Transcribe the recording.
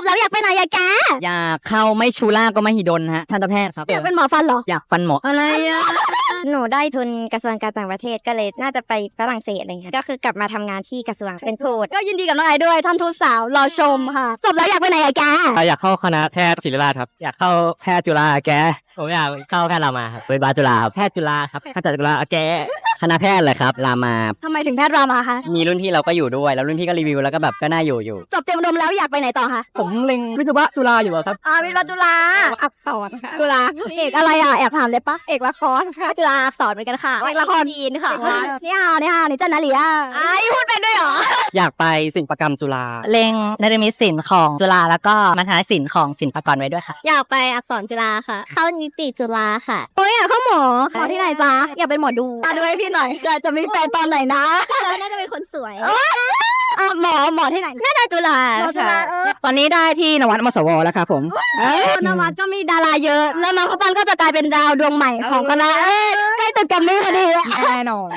บแล้วอยากไปไหนยายแก อยากเข้าไม่ชูล่าก็ไม่ฮิดนฮะทันตแพทย์ครับอยากเป็นหมอฟันเหรอ อยากฟันหมออะไรอะหนูได้ทุนกระทรวงการต่างประเทศก็เลยน่าจะไปฝรั่งเศสอะไรเงี้ยก็คือกลับมาทำงานที่กระทรวงเป็นทูตก็ยินดีกับน้องไอด้วยท่านทูตสาวรอชมค่ะ จบแล้วอยากไปไหนยายแกอยากเข้าคณะแพทย์ศิริราชครับ อยากเข้าแพทย์จุฬาแก ผมอยากเข้าแพทย์รามาครับเป็นบาจุฬาแพทย์จุฬาครับแพทย์จุฬาแก คณะแพทย์เลยครับ รามา ทำไมถึงแพทย์รามาคะ มีรุ่นพี่เราก็อยู่ด้วย แล้วรุ่นพี่ก็รีวิวแล้วก็แบบก็น่าอยู่อยู่ จบเตรียมอุดมแล้วอยากไปไหนต่อคะ ผมเล็งวิศวะจุฬาอยู่อะครับ อ่าวิทยาจุฬาอักษรค่ะ จุฬาเอกอะไรอะแอบถามเลยปะเอกละครค่ะจุฬาอักษรเหมือนกันค่ะเอกละครจีนค่ะนี่ฮาวนี่ฮาวนี่เจ้านาลีอะไอ้พูดไปด้วยเหรอ อยากไปศิลปกรรมจุฬาเล็งนรมิตศิลป์ของจุฬาแล้วก็มัธยศิลป์ของศิลปากรไว้ด้วยค่ะ อยากไปอักษรจุฬาค่ะ เข้านิติจุฬาค่ะเฮ้ยอยากเข้าหมอหมอที่ไหนจ๊ะอยากเป็นหมอดูอะดูให้พี่หน่อยเกิดจะมีแฟนตอนไหนนะแล้วน่าจะเป็นคนสวยอะหมอหมอที่ไหนน่าจะจุฬาหมอจุฬาค่ะเออตอนนี้ได้ที่นวัดมสวแล้วครับผมนวัดก็มีดาราเยอะ แล้วน้องข้าวปั้นก็จะกลายเป็นดาวดวงใหม่ของคณะเอ้ยใกล้ตึกแกัมมี่พอดีแน่นอน